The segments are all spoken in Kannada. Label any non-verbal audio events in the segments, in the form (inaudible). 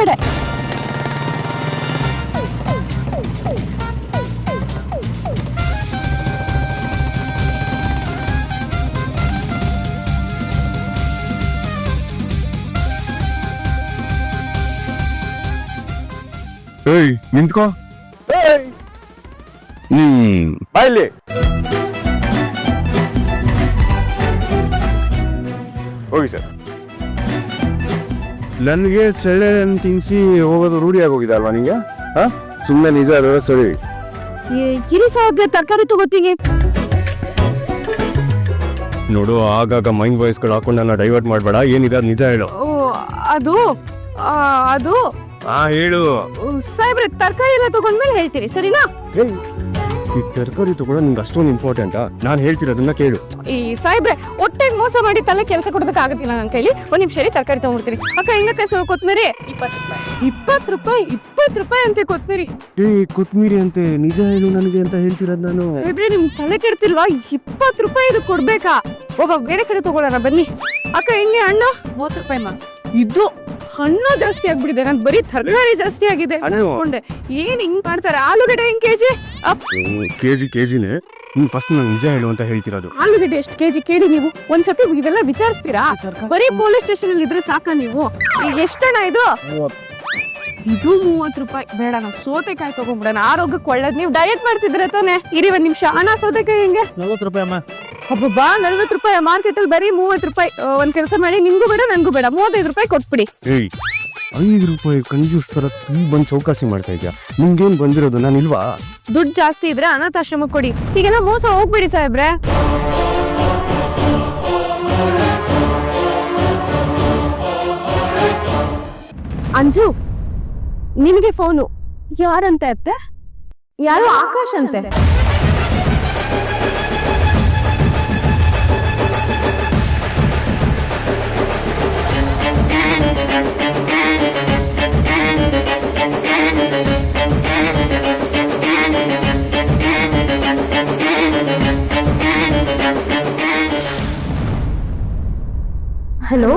ಕಡೆ. ಏಯ್ ನಿಂತ್ಕೋ. ಹ್ಮ್. ಬಾಯ್ಲಿ. ಹೋಗಿ ಸರ್. ನನಗೆ ಸೊಳ್ಳೆ ತಿನ್ಸಿ ಹೋಗೋದು ರೂಢಿ ಆಗೋಗಿದೆ ಅಲ್ವಾ ನಿಂಗೆ? ಹಾ? ಸುಮ್ಮನೆ ನಿಜ ಅದರ ಸರಿ. ಕಿರಿ ತರಕಾರಿ ತಗೋತೀನಿ. ನೋಡು ಆಗಾಗ ಮೈಂಡ್ ವಾಯ್ಸ್ಗಳು ಹಾಕೊಂಡು ನನ್ನ ಡೈವರ್ಟ್ ಮಾಡಬೇಡ. ಏನಿದೆ ಅದು ನಿಜ ಹೇಳು. ಓ ಅದು ಆ, ಅದು? ಹಾ ಹೇಳು. ಸಾಹೇಬ್ರೆ ತರಕಾರಿ ಎಲ್ಲ ತಗೊಂಡ್ಮೇಲೆ ಹೇಳ್ತೀನಿ ಸರಿನಾ? ಏಯ್ ಈ ತರಕಾರಿ ತಗೊಳ್ಳೋ ನಿಂಗೆ ಅಷ್ಟೊಂದು ಇಂಪಾರ್ಟೆಂಟಾ ನಾನು ಹೇಳ್ತಿರೋದನ್ನ ಕೇಳು. ಈ ಸಾಹೇಬ್ರೆ ಒಟ್ಟೆಗೆ ಮೋಸ ಮಾಡಿ ತಲೆ ಕೆಲಸ ಕೊಡೋದಕ್ಕೆ ಆಗೋದಿಲ್ಲ ನನ್ನ ಕೈಲಿ ಒಂದು ನಿಮಿಷ ರೀ ತರಕಾರಿ ತಗೊಂಡ್ಬಿಡ್ತೀನಿ. ಅಕ್ಕ ಹೆಂಗಕ್ಕೆ ಸೊ ಕೊತ್ತಮೀರಿ ಇಪ್ಪತ್ತು ರೂಪಾಯಿ ಇಪ್ಪತ್ತು ರೂಪಾಯಿ ಅಂತೆ ಕೊತ್ಮೀರಿ. ಏ ಕೊತ್ಮೀರಿ ಅಂತೆ ನಿಜ ಹೇಳು ನನಗೆ ಅಂತ ಹೇಳ್ತಿರೋದು ನಾನು. ಸಾಹೇಬ್ರೆ ನಿಮ್ಗೆ ತಲೆ ಕೆಡ್ತಿಲ್ವಾ? ಇಪ್ಪತ್ತು ರೂಪಾಯಿ ಇದು ಕೊಡ್ಬೇಕಾ? ಒಬ್ಬ ಬೇರೆ ಕಡೆ ತಗೊಳ್ಳೋಣ ಬನ್ನಿ. ಅಕ್ಕ ಹೆಂಗೆ ಅಣ್ಣ? ಮೂವತ್ತು ರೂಪಾಯಿ ಮಾ ಇದು ಹಣ್ಣು ಜಾಸ್ತಿ ಆಗ್ಬಿಟ್ಟಿದೆ. ನಾನು ಬರೀ ತರಕಾರಿ ಜಾಸ್ತಿ ಆಗಿದೆ. ಹಣ್ಣು? ಅನ್ಕೊಂಡೆ ಏನ್ ಹಿಂಗ್ ಮಾಡ್ತಾರೆ? ಆಲೂಗಡ್ಡೆ ಹೆಂಗ್ KG? Up. K G K ಜಿನೇ ನೀನು ಫಸ್ಟ್ ನಂಗೆ ನಿಜ ಹೇಳು ಅಂತ ಹೇಳ್ತಿರೋದು. ಆಲೂಗಡ್ಡೆ ಎಷ್ಟು ಕೆಜಿ ಕೇಳಿ ನೀವು? ಒಂದ್ಸತಿ ಇದೆಲ್ಲ ವಿಚಾರಿಸ್ತೀರಾ? ಬರೀ ಪೊಲೀಸ್ ಸ್ಟೇಷನ್ ಅಲ್ಲಿ ಇದ್ರೆ ಸಾಕ ನೀವು? ಈಗ ಎಷ್ಟಣ್ಣ ಇದು? ಇದು ಮೂವತ್ತು ರೂಪಾಯಿ. ಬೇಡ ನಾವು ಸೌತೆಕಾಯಿ ತಗೊಂಡ್ಬಿಡೋಣ. ಆರೋಗ್ಯಕ್ಕೆ ಒಳ್ಳೇದು. ನೀವು ಡಯಟ್ ಮಾಡ್ತಿದ್ರೆ ತಾನೆ? ಇರಿ ಒಂದ್ ನಿಮಿಷ. ಅಣ್ಣ ಸೌತೆಕಾಯಿ ಹೆಂಗೆ? ನಲ್ವತ್ತು ರೂಪಾಯಿ ಅಮ್ಮ. ಒಬ್ಬೊಬ್ಬ ನಲ್ವತ್ತು ರೂಪಾಯಿ ಮಾರ್ಕೆಟ್ ಅಲ್ಲಿ ಬರೀ ಮೂವತ್ತು ರೂಪಾಯಿ ಒಂದ್ ಕೆಲಸ ಮಾಡಿ ನಿಮ್ಗೂ ಬೇಡ ನನ್ಗೂ ಬೇಡ ಮೂವತ್ತೈದು ರೂಪಾಯಿ ಕೊಟ್ಬಿಡಿ. ಏಯ್ ಐದು ರೂಪಾಯಿ ಕಂಜೂಸ್ ತರ ತುಂಬ ಬಂದು ಚೌಕಾಸಿ ಮಾಡ್ತಾ ಇದ್ಯಾ? ನಿಮ್ಗೇನ್ ಬಂದಿರೋದು ನಾನು ಇಲ್ವಾ? ದುಡ್ಡು ಜಾಸ್ತಿ ಇದ್ರೆ ಅನಾಥಾಶ್ರಮ ಕೊಡಿ. ಈಗೆಲ್ಲ ಮೋಸ ಹೋಗ್ಬಿಡಿ ಸಾಹೇಬ್ರೆ. ಅಂಜು ನಿಮಗೆ ಫೋನು ಯಾರಂತೆ ಅತ್ತೆ? ಯಾರು ಆಕಾಶ್ ಅಂತೆ. ஹலோ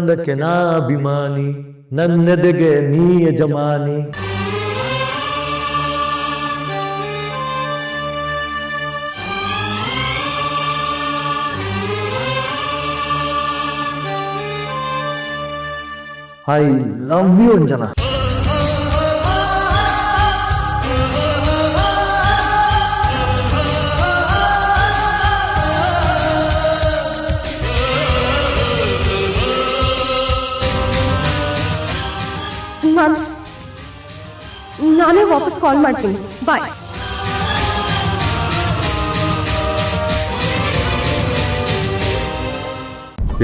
ನಿನ್ನಂದಕ್ಕೆ ನಾ ಅಭಿಮಾನಿ ನನ್ನೆದೆಗೆ ನೀ ಯಜಮಾನಿ. I love you Anjana. ವಾಪಸ್ ಕಾಲ್ ಮಾಡ್ತೀನಿ. ಬಾಯ್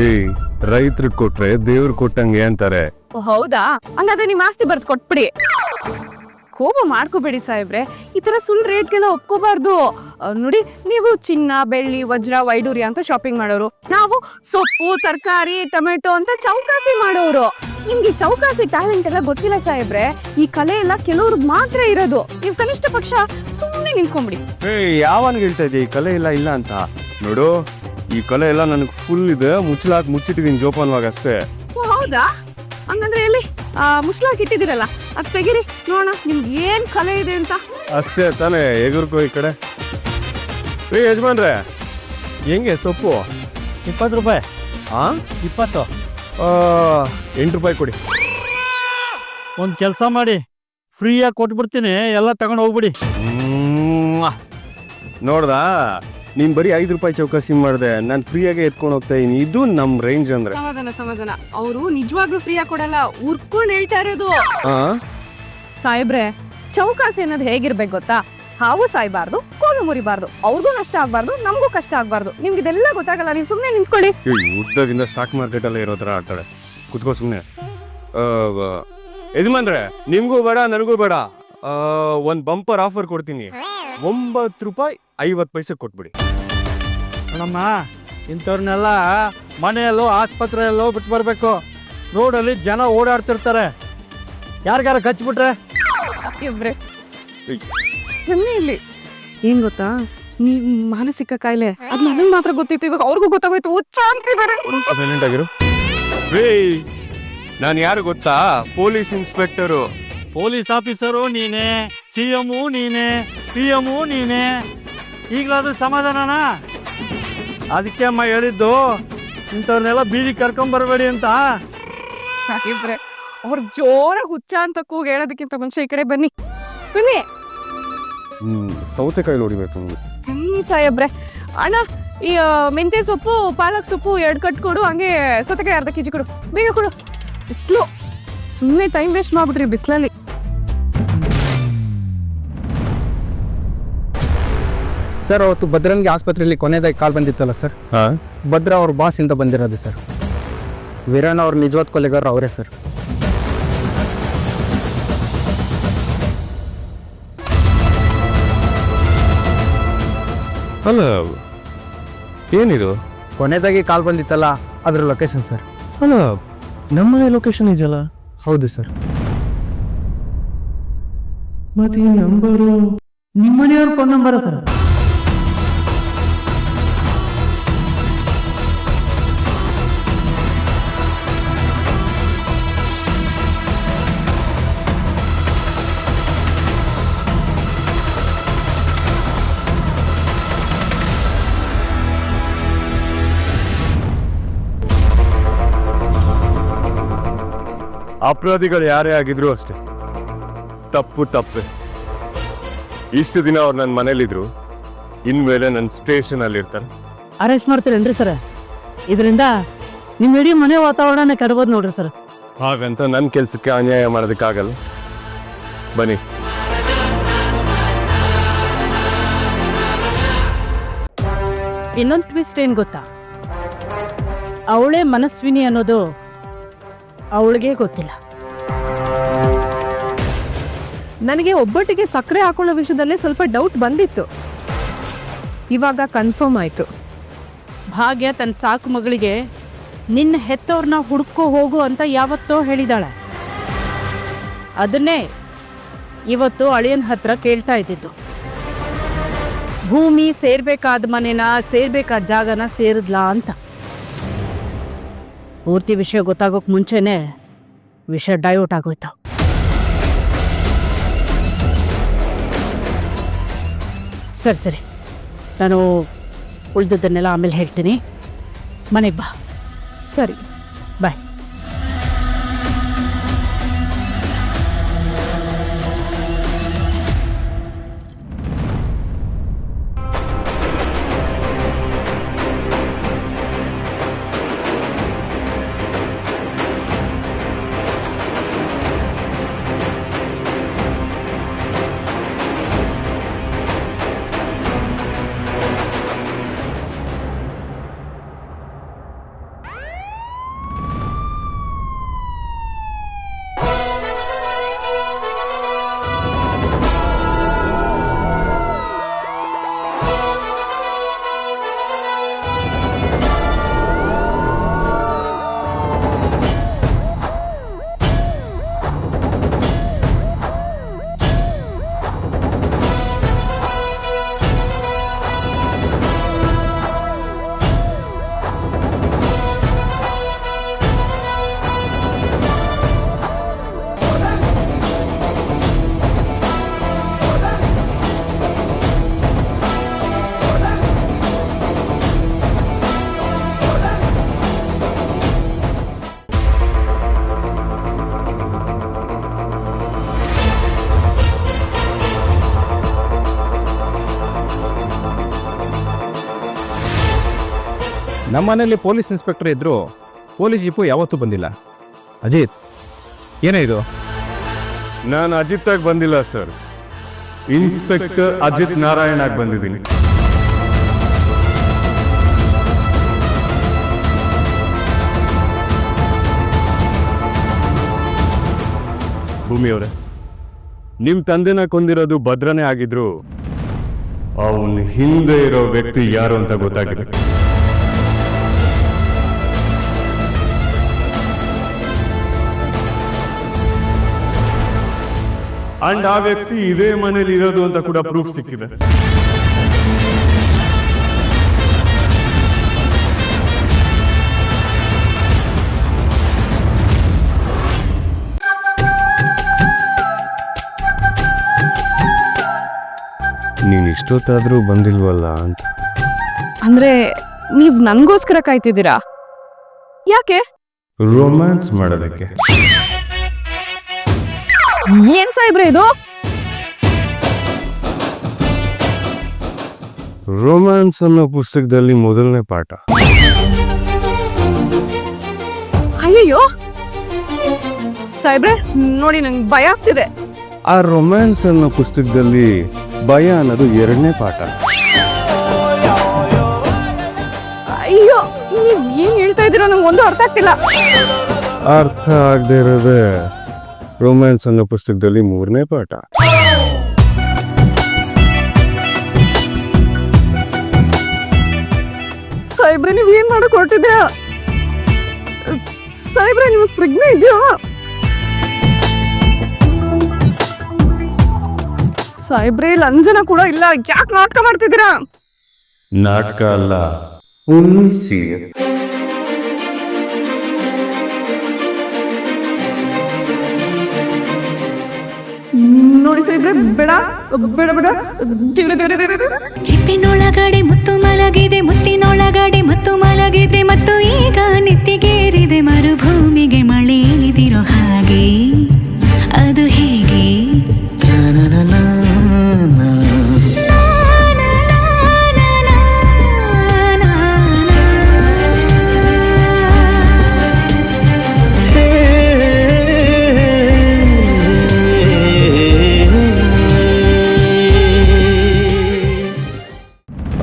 ಏ ರೈತರಿಗೆ ಕೊಟ್ರೆ ದೇವ್ರು ಕೊಟ್ಟಂಗೆ ಅಂತಾರೆ. ಹೌದಾ? ಹಂಗಾದ್ರೆ ನಿಮ್ಮ ಆಸ್ತಿ ಬರ್ದು ಕೊಟ್ಬಿಡಿ. ಕೋಪ ಮಾಡ್ಕೋಬೇಡಿ ಸಾಹೇಬ್ರೆ. ಈ ಥರ ಸುಲ್ ರೇಟ್ಗೆಲ್ಲ ಒಪ್ಕೋಬಾರ್ದು. ನೋಡಿ ನೀವು ಚಿನ್ನ ಬೆಳ್ಳಿ ವಜ್ರ ವೈಡೂರ್ಯ ಅಂತ ಶಾಪಿಂಗ್ ಮಾಡೋರು. ನಾವು ಸೊಪ್ಪು ತರಕಾರಿ ಟೊಮೆಟೊ ಅಂತ ಚೌಕಾಸಿ ಮಾಡೋರು. ನಿಮ್ಗೆ ಚೌಕಾಸಿ ಟ್ಯಾಲೆಂಟ್ ಎಲ್ಲ ಗೊತ್ತಿಲ್ಲ ಸಾಹೇಬ್ರೆ. ಈ ಕಲೆ ಎಲ್ಲ ಕೆಲವ್ರಿಗೆ ಮಾತ್ರ ಇರೋದು. ನೀವು ಕನಿಷ್ಠ ಪಕ್ಷ ಸುಮ್ಮನೆ ನಿಂತ್ಕೊಂಬಿಡಿ. ಏಯ್ ಯಾವನ್ಗೆ ಹೇಳ್ತಾ ಈ ಕಲೆ ಇಲ್ಲ ಇಲ್ಲ ಅಂತ. ನೋಡು ಈ ಕಲೆ ಎಲ್ಲ ನನಗೆ ಫುಲ್ ಇದೆ. ಮುಚ್ಚಲಾಕ್ ಮುಚ್ಚಿಟ್ಟಿದ್ದೀನಿ ಜೋಪಾನವಾಗಿ ಅಷ್ಟೇ. ಓ, ಹೌದಾ? ಹಂಗಂದ್ರೆ ಎಲ್ಲಿ? ಮುಸ್ಲಾಕ್ ಇಟ್ಟಿದ್ದೀರಲ್ಲ ಅದ್ ತೆಗಿರಿ ನೋಡೋಣ ನಿಮ್ಗೆ ಏನ್ ಕಲೆ ಇದೆ ಅಂತ. ಅಷ್ಟೇ ತಾನೇ ಎಗುರ್ಕೋ ಈ ಕಡೆ. ಏ ಯಜಮಾನ್ರೆ ಹೆಂಗೆ ಸೊಪ್ಪು? ಇಪ್ಪತ್ತು ರೂಪಾಯಿ. ಹಾಂ ಇಪ್ಪತ್ತು. ಎಂಟು ರೂಪಾಯಿ ಕೊಡಿ. ಒಂದು ಕೆಲಸ ಮಾಡಿ ಫ್ರೀಯಾಗಿ ಕೊಟ್ಬಿಡ್ತೀನಿ ಎಲ್ಲ ತಗೊಂಡು ಹೋಗ್ಬಿಡಿ. ನೋಡ್ದಾ? ನೀನ್ ಬರೀ ಐದು ರೂಪಾಯಿ ಚೌಕಾಸಿ ಮಾಡಿದೆ ನಾನು ಫ್ರೀಯಾಗಿ ಎತ್ಕೊಂಡು ಹೋಗ್ತಾ ಇದೀನಿ. ಇದು ನಮ್ ರೇಂಜ್ ಅಂದ್ರೆ. ಸಮಾಧಾನ ಸಮಾಧಾನ. ಅವರು ನಿಜವಾಗ್ಲೂ ಫ್ರೀಯಾಗಿ ಕೊಡಲ್ಲ ಉರ್ಕೊಂಡು ಹೇಳ್ತಾ ಇರೋದು. ಆ? ಸಾಹೇಬ್ರೆ ಚೌಕಾಸಿ ಅನ್ನೋದು ಹೇಗಿರ್ಬೇಕು ಗೊತ್ತಾ? ಹಾವು ಸಾಯ್ಬಾರ್ದು ಕೋಲು ಮುರಿಬಾರ್ದು. ಅವ್ರಿಗೂ ನಷ್ಟ ಆಗ್ಬಾರ್ದು ನಮಗೂ ಕಷ್ಟ ಆಗ್ಬಾರ್ದು. ನಿಮ್ಗೆ ಇದೆಲ್ಲ ಗೊತ್ತಾಗಲ್ಲ ನೀವು ಸುಮ್ಮನೆ ನಿಂತ್ಕೊಳ್ಳಿ. ಉದ್ದದಿಂದ ಸ್ಟಾಕ್ ಮಾರ್ಕೆಟ್ ಅಲ್ಲೇ ಇರೋ ಥರ ಆಡ್ತಾಳೆ ಕುತ್ಕೋ ಸುಮ್ಮನೆ ಯಜಮಾನ್ರೆ ನಿಮಗೂ ಬೇಡ ನನಗೂ ಬೇಡ. ಒಂದು ಬಂಪರ್ ಆಫರ್ ಕೊಡ್ತೀನಿ. ಒಂಬತ್ತು ರೂಪಾಯಿ ಐವತ್ತು ಪೈಸೆ ಕೊಟ್ಬಿಡಿ. ನೋಡಮ್ಮ ಇಂಥವ್ರನ್ನೆಲ್ಲ ಮನೆಯಲ್ಲೋ ಆಸ್ಪತ್ರೆಯಲ್ಲೋ ಬಿಟ್ಟು ಬರಬೇಕು. ರೋಡಲ್ಲಿ ಜನ ಓಡಾಡ್ತಿರ್ತಾರೆ. ಯಾರಿಗಾರ ಕಚ್ಬಿಟ್ರೆ? ಇವ್ರೆ ಇಲ್ಲಿ? ಏನ್ ಗೊತ್ತಾ? ನೀ ಮಾನಸಿಕ ಕಾಯಿಲೆ. ಅದ್ ನನಗ್ ಮಾತ್ರ ಗೊತ್ತಿತ್ತು ಇವಾಗ ಅವ್ರಿಗೂ ಗೊತ್ತಾಗೋಯ್ತು. ಹುಚ್ಚ ಅಂತಿದ್ದಾರೆ ಸೈಲೆಂಟ್ ಆಗಿರು. ನಾನು ಯಾರು ಗೊತ್ತಾ? Police inspector. ಪೊಲೀಸ್ ಆಫೀಸರು ನೀನೇ. ಸಿ ಎಮು ನೀನೇ ಪಿ ಎಮ್ಮು ನೀನೇ ಈಗಲಾದ್ರೂ ಸಮಾಧಾನನಾ? ಅದಕ್ಕೆ ಅಮ್ಮ ಹೇಳಿದ್ದು ಇಂಥವ್ರನ್ನೆಲ್ಲ ಬೀದಿ ಕರ್ಕೊಂಬರ್ಬೇಡಿ ಅಂತ. ಸಾಕಿಬ್ರೆ ಅವ್ರು ಜೋರ ಹುಚ್ಚ ಅಂತ ಕೂಗಿ ಹೇಳೋದಕ್ಕಿಂತ ಮನುಷ್ಯ ಈ ಕಡೆ ಬನ್ನಿ. ಬನ್ನಿ. ಸೌತೆಕಾಯಿ ನೋಡಿಬೇಕು ಸಾಯಬ್ರೆ ಅಣ್ಣ ಈ ಮೆಂತೆ ಮೆಂತ್ಯ ಸೊಪ್ಪು ಪಾಲಕ್ ಸೊಪ್ಪು ಎರಡು ಕಟ್ ಕೊಡು ಹಂಗೆ ಸೌತೆಕಾಯಿ ಅರ್ಧ ಕೆಜಿ ಕೊಡು. ಬೇಗ ಕೊಡು. ಬಿಸಿಲು. ಸುಮ್ಮನೆ ಟೈಮ್ ವೇಸ್ಟ್ ಮಾಡ್ಬಿಟ್ರಿ ಬಿಸಿಲಲ್ಲಿ. ಸರ್ ಅವತ್ತು ಭದ್ರಂಗಿ ಆಸ್ಪತ್ರೆಯಲ್ಲಿ ಕೊನೆಯದಾಗಿ ಕಾಲ್ ಬಂದಿತ್ತಲ್ಲ ಸರ್ ಹಾಂ. ಭದ್ರ ಅವ್ರ ಬಾಸ್ ಇಂದ ಬಂದಿರೋದು ಸರ್ ವೀರಣ್ಣ ಅವ್ರ ನಿಜವಾದ ಕೊಲೆಗಾರ ಅವರೇ ಸರ್ ಅಲ್ಲ ಏನಿದು? ಕೊನೆಯದಾಗಿ ಕಾಲ್ ಬಂದಿತ್ತಲ್ಲ ಅದರ ಲೊಕೇಶನ್ ಸರ್ ಅಲ್ಲ ನಮ್ಮನೆ ಲೊಕೇಶನ್ ಇದೆಯಲ್ಲ? ಹೌದು ಸರ್ ಮತ್ತೆ ನಂಬರು ನಿಮ್ಮನೆಯವ್ರ ಫೋನ್ ನಂಬರ ಸರ್ ಅಪರಾಧಿಗಳು ಯಾರೇ ಆಗಿದ್ರು ಅಷ್ಟೇ. ತಪ್ಪು ತಪ್ಪೆ. ಇಷ್ಟು ದಿನ ಅವ್ರು ನನ್ನ ಮನೇಲಿದ್ರು ಇನ್ಮೇಲೆ ನನ್ನ ಸ್ಟೇಷನ್ ಅಲ್ಲಿ ಇರ್ತಾರೆ ಅರೆಸ್ಟ್ ಮಾಡ್ತೀರೇನ್ರಿ ಸರ್? ಇದರಿಂದ ನಿಮ್ಮ ಇಡೀ ಮನೆ ವಾತಾವರಣನ ಕೆಡಬೋದು ನೋಡ್ರಿ ಸರ್. ಹಾಗಂತ ನನ್ನ ಕೆಲಸಕ್ಕೆ ಅನ್ಯಾಯ ಮಾಡೋದಕ್ಕಾಗಲ್ಲ. ಬನ್ನಿ. ಇನ್ನೊಂದು ಟ್ವಿಸ್ಟ್ ಏನು ಗೊತ್ತಾ? ಅವಳೇ ಮನಸ್ವಿನಿ ಅನ್ನೋದು ಅವಳಿಗೆ ಗೊತ್ತಿಲ್ಲ. ನನಗೆ ಒಬ್ಬಟ್ಟಿಗೆ ಸಕ್ಕರೆ ಹಾಕೊಳ್ಳೋ ವಿಷಯದಲ್ಲೇ ಸ್ವಲ್ಪ ಡೌಟ್ ಬಂದಿತ್ತು. ಇವಾಗ ಕನ್ಫರ್ಮ್ ಆಯಿತು. ಭಾಗ್ಯ ತನ್ನ ಸಾಕು ಮಗಳಿಗೆ, ನಿನ್ನ ಹೆತ್ತವ್ರನ್ನ ಹುಡುಕೋ ಹೋಗು ಅಂತ ಯಾವತ್ತೋ ಹೇಳಿದಾಳೆ. ಅದನ್ನೇ ಇವತ್ತು ಅಳಿಯನ ಹತ್ರ ಕೇಳ್ತಾ ಇದ್ದಿದ್ದು. ಭೂಮಿ ಸೇರ್ಬೇಕಾದ ಮನೆನ, ಸೇರ್ಬೇಕಾದ ಜಾಗನ ಸೇರಿದ್ಲಾ ಅಂತ. ಪೂರ್ತಿ ವಿಷಯ ಗೊತ್ತಾಗೋಕ್ ಮುಂಚೆನೆ ವಿಷಯ ಡೈವರ್ಟ್ ಆಗೋಯ್ತು. ಸರಿ ಸರಿ. ನಾನು ಉಳಿದದ್ದನ್ನೆಲ್ಲ ಆಮೇಲೆ ಹೇಳ್ತೀನಿ. ಮನೆಗೆ ಬಾ. ಸರಿ. ಮನೇಲಿ ಪೊಲೀಸ್ ಇನ್ಸ್ಪೆಕ್ಟರ್ ಇದ್ದರು ಪೊಲೀಸ್ ಜೀಪು ಯಾವತ್ತೂ ಬಂದಿಲ್ಲ. ಅಜಿತ್, ಏನೇ ಇದು? ನಾನು ಅಜಿತ್ ಆಗಿ ಬಂದಿಲ್ಲ, ಸರ್. ಇನ್ಸ್ಪೆಕ್ಟರ್ ಅಜಿತ್ ನಾರಾಯಣ್ ಆಗಿ ಬಂದಿದ್ದೀನಿ. ಭೂಮಿಯವರೇ ನಿಮ್ಮ ನಿಮ್ ತಂದೆನ ಕೊಂದಿರೋದು ಭದ್ರನೇ ಆಗಿದ್ರು, ಅವನ ಹಿಂದೆ ಇರೋ ವ್ಯಕ್ತಿ ಯಾರು ಅಂತ ಗೊತ್ತಾಗಿದೆ. ಅಂಡ್ ಆ ವ್ಯಕ್ತಿ ಇದೇ ಮನೇಲಿ ಇರೋದು ಅಂತ ಕೂಡ ಪ್ರೂಫ್ ಸಿಕ್ಕಿದೆ. ನೀನ್ ಇಷ್ಟೊತ್ತಾದ್ರೂ ಬಂದಿಲ್ವಲ್ಲ ಅಂತ. ಅಂದ್ರೆ ನೀವ್ ನನ್ಗೋಸ್ಕರ ಕಾಯ್ತಿದ್ದೀರಾ? ಯಾಕೆ? ರೋಮ್ಯಾನ್ಸ್ ಮಾಡೋದಕ್ಕೆ. ಏನ್ ಸಾಹೇಬ್ರೆ ಇದು? ರೊಮ್ಯಾನ್ಸ್ ಅನ್ನೋ ಪುಸ್ತಕದಲ್ಲಿ ಮೊದಲನೇ ಪಾಠ. ಅಯ್ಯೋ ಸಾಹೇಬ್ರೆ ನೋಡಿ ನಂಗೆ ಭಯ ಆಗ್ತಿದೆ. ಆ ರೊಮ್ಯಾನ್ಸ್ ಅನ್ನೋ ಪುಸ್ತಕದಲ್ಲಿ ಭಯ ಅನ್ನೋದು ಎರಡನೇ ಪಾಠ. ಅಯ್ಯೋ ನೀವ್ ಏನ್ ಹೇಳ್ತಾ ಇದ್ದೀರೋ ನಂಗೆ ಒಂದು ಅರ್ಥ ಆಗ್ತಿಲ್ಲ. ಅರ್ಥ ಆಗದೆ ಇರೋದೇ ರೊಮ್ಯಾನ್ಸ್ ಅನ್ನೋ ಪುಸ್ತಕದಲ್ಲಿ ಮೂರನೇ ಪಾಠ. ಸಾಹೇಬ್ರೆ ನೀವ್ ಏನ್ ಮಾಡಕ್ ಹೊರಟಿದ್ರ? ಸಾಹೇಬ್ರೆ ನಿಮಗ್ ಪ್ರಜ್ಞೆ ಇದೆಯಾ? ಸಾಹೇಬ್ರೆ ಲಂಜನ ಅಂಜನ ಕೂಡ ಇಲ್ಲ. ಯಾಕೆ ನಾಟಕ ಮಾಡ್ತಿದ್ದೀರಾ? ನಾಟಕ ಅಲ್ಲ ಚಿಪ್ಪಿನೊಳಗಡೆ ಮುತ್ತು ಮಲಗಿದೆ ಮುತ್ತಿನೊಳಗಡೆ ಮುತ್ತು ಮಲಗಿದೆ ಮತ್ತು ಈಗ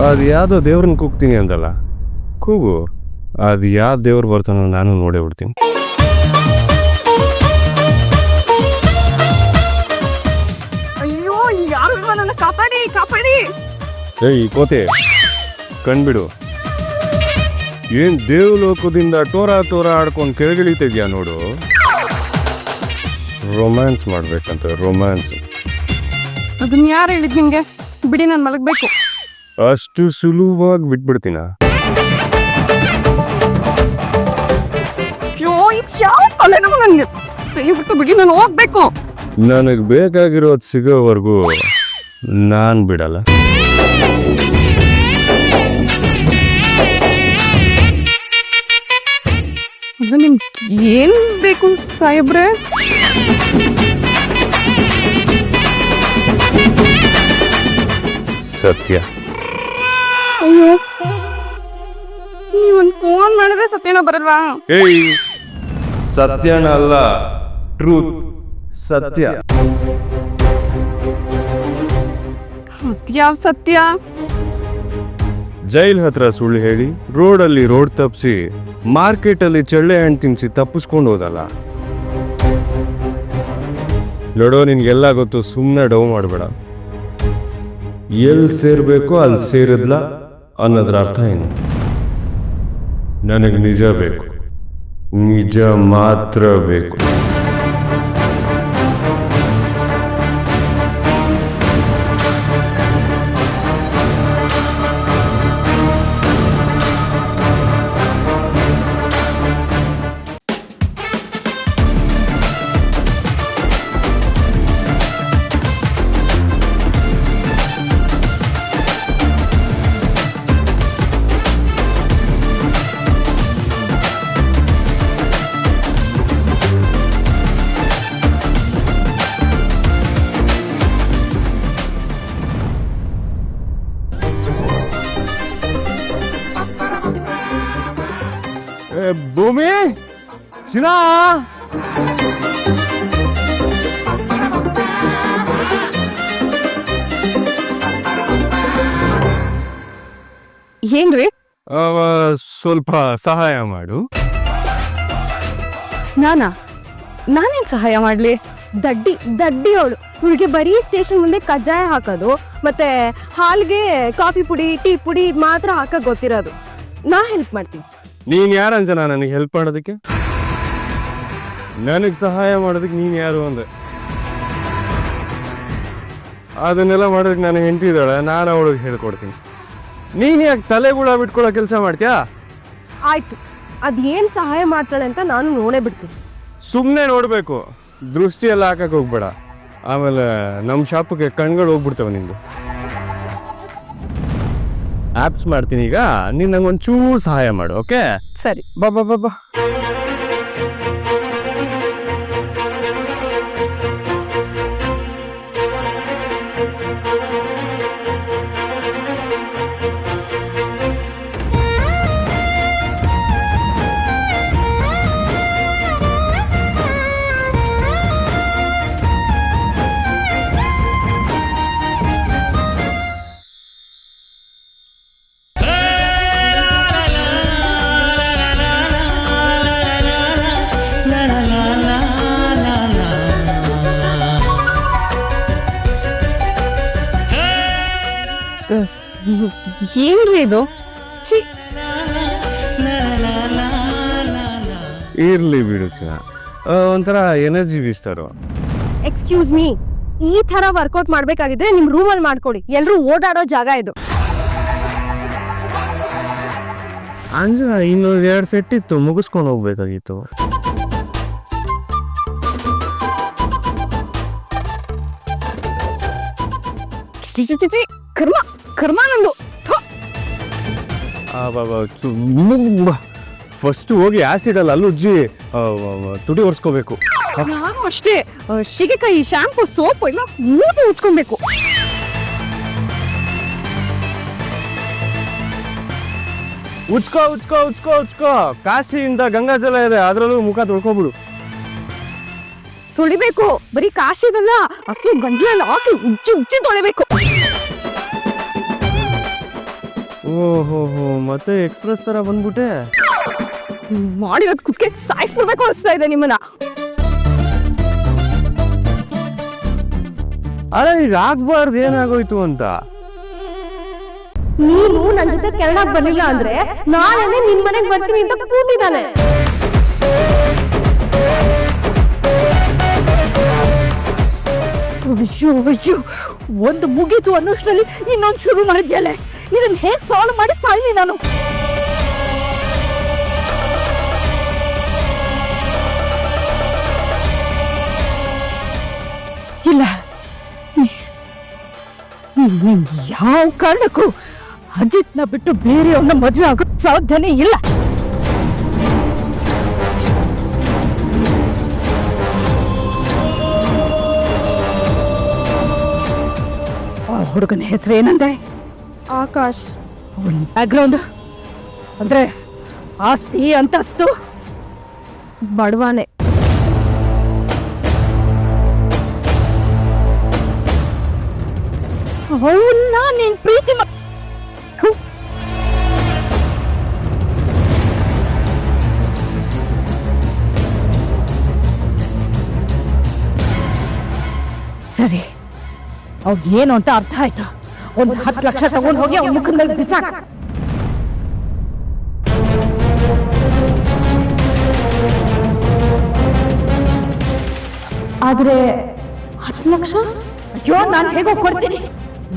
ಅದು ಯಾವುದೋ ದೇವ್ರನ್ನ ಕೂಗ್ತೀನಿ ಅಂದಲ್ಲ? ಕೂಗು. ಅದು ಯಾವ ದೇವ್ರು ಬರ್ತಾನೋ ನಾನು ನೋಡೇ ಬಿಡ್ತೀನಿ. ಅಯ್ಯೋ ಯಾರು ಇಲ್ವಾ ನನ್ನ ಕಾಪಾಡಿ ಕಾಪಾಡಿ. ಏಯ್ ಕೋತೆ. ಕಣ್ಬಿಡು. ಏನ್ ದೇವ್ ಲೋಕದಿಂದ ಟೋರ ಟೋರ ಆಡ್ಕೊಂಡು ಕೆಳಗಿಳಿತಿದ್ಯಾ ನೋಡು? ರೊಮ್ಯಾನ್ಸ್ ಮಾಡ್ಬೇಕಂತ ರೊಮ್ಯಾನ್ಸ್. ಅದನ್ನ ಯಾರು ಹೇಳಿದ್ ನಿಂಗೆ? ಬಿಡಿ ನಾನು ಮಲಗ್ಬೇಕು. ಅಷ್ಟು ಸುಲಭವಾಗಿ ಬಿಟ್ಬಿಡ್ತೀನ? ಯಾವ ತಲೆನೋವು ನನಗೆ ದಯವಿಟ್ಟು ಬಿಡಿ ನಾನು ಹೋಗ್ಬೇಕು. ನನಗೆ ಬೇಕಾಗಿರೋದು ಸಿಗೋವರೆಗೂ ನಾನು ಬಿಡಲ್ಲ. ನಿಮ್ಗೆ ಏನ್ ಬೇಕು ಸಾಹೇಬ್ರೆ? ಸತ್ಯ. ಅಯ್ಯೋ. ನೀವೊಂದು ಫೋನ್ ಮಾಡಿದ್ರೆ ಸತ್ಯನ ಬರಲ್ವಾ? ಏಯ್ ಸತ್ಯನ ಅಲ್ಲ ಟ್ರೂತ್ ಸತ್ಯ. ಅದ್ಯಾವ ಸತ್ಯ? ಜೈಲ್ ಹತ್ರ ಸುಳ್ಳು ಹೇಳಿ ರೋಡಲ್ಲಿ ರೋಡ್ ತಪ್ಪಿಸಿ ಮಾರ್ಕೆಟಲ್ಲಿ ಚಳ್ಳೆ ಹಣ್ಣು ತಿನ್ಸಿ ತಪ್ಪಿಸ್ಕೊಂಡು ಹೋದಲ್ಲ. ನೋಡೋ ನಿನ್ಗೆಲ್ಲ ಗೊತ್ತು ಸುಮ್ಮನೆ ಡವ್ ಮಾಡಬೇಡ. ಎಲ್ಲಿ ಸೇರಬೇಕು ಅಲ್ಲಿ ಸೇರಿದ್ಲ. ಅನ್ನೋದ್ರ ಅರ್ಥ ಏನು? ನನಗೆ ನಿಜ ಬೇಕು. ನಿಜ ಮಾತ್ರ ಬೇಕು. ಚಿನಾ ಏನ್ರಿ? ಅವ ಸ್ವಲ್ಪ ಸಹಾಯ ಮಾಡು. ನಾನಾ? ನಾನೇನ್ ಸಹಾಯ ಮಾಡ್ಲಿ? ದಡ್ಡಿ ದಡ್ಡಿ ಅವಳು ಇವಳಿಗೆ ಬರೀ ಸ್ಟೇಷನ್ ಮುಂದೆ ಕಜ್ಜಾಯ ಹಾಕೋದು ಮತ್ತೆ ಹಾಲ್ಗೆ ಕಾಫಿ ಪುಡಿ ಟೀ ಪುಡಿ ಇದ್ ಮಾತ್ರ ಹಾಕಕ್ ಗೊತ್ತಿರೋದು. ನಾ ಹೆಲ್ಪ್ ಮಾಡ್ತೀನಿ. ನೀನ್ ಯಾರು ಅಂಜನ ನನಗೆ ಹೆಲ್ಪ್ ಮಾಡೋದಕ್ಕೆ? ನನಗೆ ಸಹಾಯ ಮಾಡೋದಕ್ಕೆ ನೀನು ಯಾರು ಅಂದೆ. ಅದನ್ನೆಲ್ಲ ಮಾಡೋದಕ್ಕೆ ನಾನು ಹೆಂಡತಿ ಇದ್ದಾಳೆ ನಾನು ಅವಳಿಗೆ ಹೇಳ್ಕೊಡ್ತೀನಿ. ನೀನು ಯಾಕೆ ತಲೆ ಗುಳ ಬಿಟ್ಕೊಳ್ಳೋ ಕೆಲಸ ಮಾಡ್ತೀಯಾ? ಆಯ್ತು ಅದೇನು ಸಹಾಯ ಮಾಡ್ತಾಳೆ ಅಂತ ನಾನು ನೋಡೇ ಬಿಡ್ತೀನಿ. ಸುಮ್ಮನೆ ನೋಡಬೇಕು ದೃಷ್ಟಿಯೆಲ್ಲ ಹಾಕಕ್ಕೆ ಹೋಗ್ಬೇಡ. ಆಮೇಲೆ ನಮ್ಮ ಶಾಪಕ್ಕೆ ಕಣ್ಗಳು ಹೋಗ್ಬಿಡ್ತವೆ ನಿಂದು. ಆ್ಯಪ್ಸ್ ಮಾಡ್ತೀನಿ ಈಗ ನೀನು ನಂಗೆ ಒಂಚೂರು ಸಹಾಯ ಮಾಡು ಓಕೆ? ಸರಿ. ಬಾ ಬಾ ಬಾ ಬಾ. ಏನ್ರಿ ಇದು? ಛೀ. ಇರ್ಲಿ ಬಿಡು ಚಿನ್ನ ಆ, ಒಂಥರ ಎನರ್ಜಿ ಬೀಸ್ತಾರು ಎಕ್ಸ್ಕ್ಯೂಸ್ ಮೀ ಈ ತರ ವರ್ಕೌಟ್ ಮಾಡ್ಬೇಕಾಗಿದ್ರೆ ನಿಮ್ ರೂಮಲ್ಲಿ ಮಾಡ್ಕೊಡಿ. ಎಲ್ಲರೂ ಓಡಾಡೋ ಜಾಗ ಇದು. ಅಂಜನ ಇನ್ನೊಂದು ಎರಡು ಸೆಟ್ ಇತ್ತು ಮುಗಿಸ್ಕೊಂಡು ಹೋಗ್ಬೇಕಾಗಿತ್ತು. ಛೀ, ಛೀ, ಛೀ, ಛೀ. ಕರ್ಮ ಕರ್ಮ ನಂದು. ಫಸ್ಟ್ ಹೋಗಿ ಆ್ಯಸಿಡಲ್ಲಿ ಅಲ್ಲಿ ಉಜ್ಜಿ ತುಡಿ ಒರೆಸ್ಕೋಬೇಕು. ನಾನು ಅಷ್ಟೇ ಆ, ಶಿಗೆಕಾಯಿ ಶಾಂಪು ಸೋಪು ಎಲ್ಲ ಮೂತಿ ಉಜ್ಕೊಬೇಕು. ಉಚ್ಕೋ ಉಚ್ಕೋ ಉಚ್ಕೋ ಉಚ್ಕೋ ಕಾಶಿಯಿಂದ ಗಂಗಾ ಜಲ ಇದೆ ಅದರಲ್ಲೂ ಮುಖ ತೊಳ್ಕೊಬಿಡು. ತೊಳಿಬೇಕು. ಬರೀ ಕಾಶಿದಲ್ಲ ಹಸು ಗಂಜಲಲ್ಲಿ ಹಾಕಿ ಉಜ್ಜಿ ಉಜ್ಜಿ ತೊಳಿಬೇಕು. ಓಹೋ ಹೋ ಮತ್ತೆ ಎಕ್ಸ್ಪ್ರೆಸ್ ತರ ಬಂದ್ಬಿಟ್ಟೆ? ಮಾಡಿರೋದ್ ಕುತ್ಕೆ ಸಾಯಿಸ್ಬಿಡ್ಬೇಕು ಅನಿಸ್ತಾ ಇದೆ ನಿಮ್ಮನ್ನ. ಅರೆ ಈಗ ಆಗ್ಬಾರ್ದು ಏನಾಗೋಯ್ತು ಅಂತ? ನೀನು ನನ್ ಜೊತೆ ಕೆರಳಾಗ್ ಬರ್ಲಿಲ್ಲ ಅಂದ್ರೆ ನಾಳೆನೆ ನಿನ್ ಮನೆಗ್ ಬರ್ತೀನಿ ಅಂತ ಕೂತಿದ್ದಾನೆ. ಅಯ್ಯೋ ಅಯ್ಯೋ ಒಂದು ಮುಗೀತು ಅನ್ನೋಷ್ಟರಲ್ಲಿ ಇನ್ನೊಂದು ಶುರು ಮಾಡಿದ್ಯಲ್ಲ? ಇದನ್ನ ಹೇಗ್ ಸಾಲ್ವ್ ಮಾಡಿ ಸಾಯ್ಲಿ ನಾನು? ಇಲ್ಲ. ಯಾವ ಕಾರಣಕ್ಕೂ ಅಜಿತ್ನ ಬಿಟ್ಟು ಬೇರೆಯವ್ರನ್ನ ಮದುವೆ ಆಗೋ ಸಾಧ್ಯನೇ ಇಲ್ಲ. ಹುಡುಗನ ಹೆಸರು ಏನಂದೆ ಆಕಾಶ್. ಅವನ ಬ್ಯಾಕ್ಗ್ರೌಂಡ್ ಅಂದ್ರೆ ಆಸ್ತಿ ಅಂತಸ್ತು? ಬಡವಾನೆ. ಅವನ್ನ ನೀನ್ ಪ್ರೀತಿ ಮಾ-. ಸರಿ ಏನು ಅಂತ ಅರ್ಥ ಆಯ್ತು. ಒಂದು ಹತ್ತು ಲಕ್ಷ ತಗೊಂಡು ಹೋಗಿ ಅವ್ನ ಮುಖದ ಬಿಸಾಕ. ಆದ್ರೆ ಹತ್ತು ಲಕ್ಷ? ಅಯ್ಯೋ, ನಾನು ಹೇಗೋ ಕೊಡ್ತೀನಿ.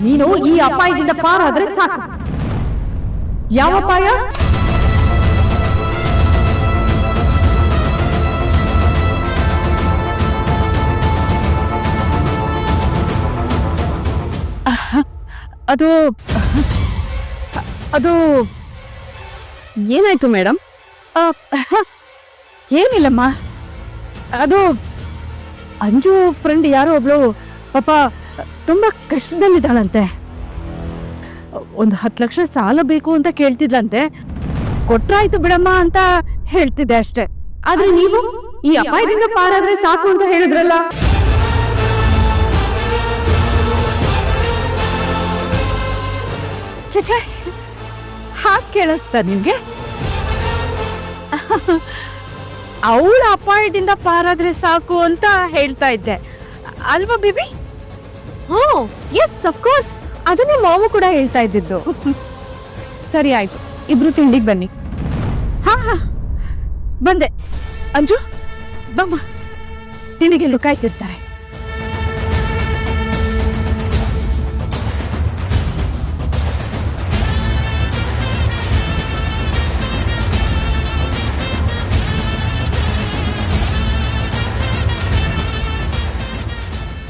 ನೀನು ಈ ಅಪಾಯದಿಂದ ಪಾರಾದ್ರೆ ಸಾಕು. ಯಾವ ಅಪಾಯ? ಅದು ಅದು ಏನಾಯ್ತು ಮೇಡಮ್ ಏನಿಲ್ಲಮ್ಮ. ಅದು ಅಂಜು ಫ್ರೆಂಡ್ ಯಾರೋ ಒಬ್ಳು ಪಾಪ ತುಂಬಾ ಕಷ್ಟದಲ್ಲಿದ್ದಾಳಂತೆ. ಒಂದು ಹತ್ತು ಲಕ್ಷ ಸಾಲ ಬೇಕು ಅಂತ ಕೇಳ್ತಿದ್ಲಂತೆ. ಕೊಟ್ರಾಯ್ತು ಬಿಡಮ್ಮ ಅಂತ ಹೇಳ್ತಿದ್ದೆ ಅಷ್ಟೇ. ಆದ್ರೆ ನೀವು ಈ ಅಪಾಯದಿಂದ ಪಾರಾದ್ರೆ ಸಾಕು ಅಂತ ಹೇಳಿದ್ರಲ್ಲ. ಚಚೆ ಹಾಗೆ ಕೇಳಿಸ್ತಾ ನಿಮಗೆ? ಅವಳ ಅಪಾಯದಿಂದ ಪಾರಾದ್ರೆ ಸಾಕು ಅಂತ ಹೇಳ್ತಾ ಇದ್ದೆ. ಅಲ್ವಾ ಬಿಬಿ? ಹ್ಞೂ ಎಸ್ ಅಫ್ಕೋರ್ಸ್ ಅದನ್ನೇ ಮಾವು ಕೂಡ ಹೇಳ್ತಾ ಇದ್ದಿದ್ದು. (laughs) ಸರಿ ಆಯ್ತು ಇಬ್ರು ತಿಂಡಿಗೆ ಬನ್ನಿ. ಹಾ ಹಾ ಬಂದೆ. ಅಂಜು ಬಮ್ಮ. ತಿಂಡಿಗೆ ಕಾಯ್ತಿರ್ತಾರೆ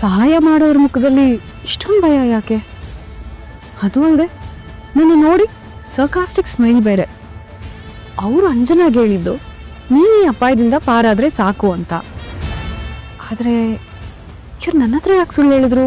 ಸಹಾಯ ಮಾಡೋರ ಮುಖದಲ್ಲಿ ಇಷ್ಟೊಂದು ಭಯ ಯಾಕೆ? ಅದು ಅಲ್ಲದೆ ನನ್ನ ನೋಡಿ ಸರ್ಕಾಸ್ಟಿಕ್ ಸ್ಮೈಲ್ ಬೇರೆ. ಅವರು ಅಂಜನಾಗೆ ಹೇಳಿದ್ದು, ನೀನೇ ಅಪಾಯದಿಂದ ಪಾರಾದರೆ ಸಾಕು ಅಂತ. ಆದರೆ ಇವ್ರು ನನ್ನ ಹತ್ರ ಯಾಕೆ ಸುಳ್ಳು ಹೇಳಿದ್ರು?